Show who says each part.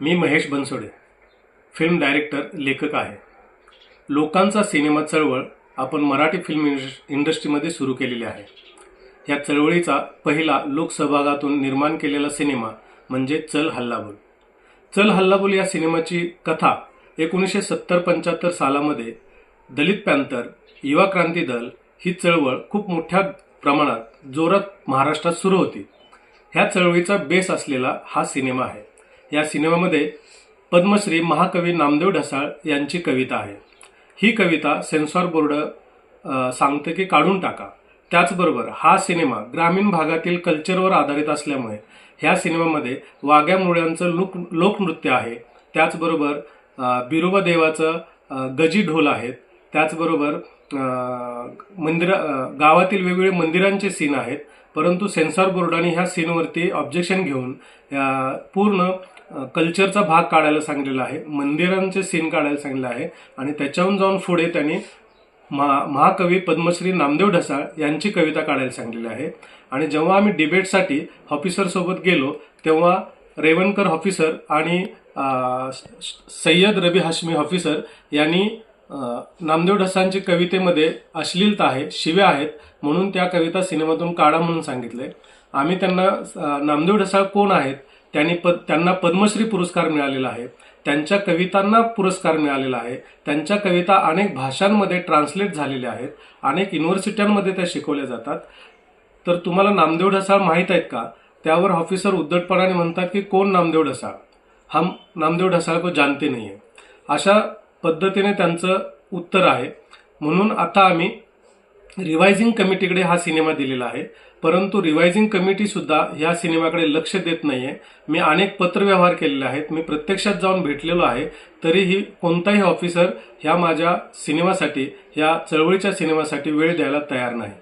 Speaker 1: मी Mahesh Bansode film director लेखक आहे. लोकांचा सिनेमा चळवळ आपण मराठी फिल्म इंडस्ट्रीमध्ये सुरू केलेली आहे. या चळवळीचा पहिला लोकसहभागातून निर्माण केलेला सिनेमा म्हणजे चल हल्लाबोल. चल हल्लाबोल या सिनेमाची कथा एकोणीसशे सत्तर पंच्याहत्तर सालामध्ये दलित पॅंथर युवा क्रांती दल ही चळवळ खूप मोठ्या प्रमाणात जोरात महाराष्ट्रात सुरू होती. ह्या चळवळीचा बेस असलेला हा सिनेमा आहे. या सिनेमामध्ये पद्मश्री महाकवी नामदेव ढसाळ यांची कविता आहे. ही कविता सेन्सॉर बोर्ड सांगते की काढून टाका. त्याचबरोबर हा सिनेमा ग्रामीण भागातील कल्चरवर आधारित असल्यामुळे ह्या सिनेमामध्ये वाघ्या मुळ्यांचं लोक लोकनृत्य आहे. त्याचबरोबर अ, बिरोबा देवाचं गजी ढोल आहेत. त्याचबरोबर मंदिर गावातील वेगवेगळे मंदिरांचे सीन आहेत. परंतु सेन्सॉर बोर्डाने ह्या सीनवरती ऑब्जेक्शन घेऊन पूर्ण कल्चरचा भाग काढायला सांगितलेला आहे मंदिरांचे सीन काढायला सांगितलं आहे आणि त्याच्याहून जाऊन पुढे त्यांनी महा महाकवी पद्मश्री नामदेव ढसाळ यांची कविता काढायला सांगितलेली आहे. आणि जेव्हा आम्ही डिबेटसाठी ऑफिसरसोबत गेलो तेव्हा रेवणकर ऑफिसर आणि सय्यद रबी हाशमी ऑफिसर यांनी नामदेव ढसांची कवितेमध्ये अश्लीलता आहे शिव्या आहेत म्हणून त्या कविता सिनेमातून काढा म्हणून सांगितले. आम्ही त्यांना नामदेव ढसाळ कोण आहेत त्यांनी पद त्यांना पद्मश्री पुरस्कार मिळालेला आहे. त्यांच्या कवितांना पुरस्कार मिळालेला आहे. त्यांच्या कविता अनेक भाषांमध्ये ट्रान्सलेट झालेल्या आहेत. अनेक युनिव्हर्सिट्यांमध्ये त्या शिकवल्या जातात. तर तुम्हाला नामदेव ढसाळ माहीत आहेत का? त्यावर ऑफिसर उद्धटपणाने म्हणतात की कोण नामदेव ढसाळ? हम नामदेव ढसाळ को जानते नाही आहे अशा पद्धतीने त्यांचं उत्तर आहे. म्हणून आता आम्ही रिवायझिंग कमिटीकडे हा सिनेमा दिलेला आहे. परंतु रिवायझिंग कमिटी सुद्धा ह्या सिनेमाकडे लक्ष देत नाहीये. मी अनेक पत्रव्यवहार केलेले आहेत. मी प्रत्यक्षात जाऊन भेटलेलो आहे. तरीही कोणताही ऑफिसर ह्या माझ्या सिनेमासाठी ह्या चळवळीच्या सिनेमासाठी वेळ द्यायला तयार नाही.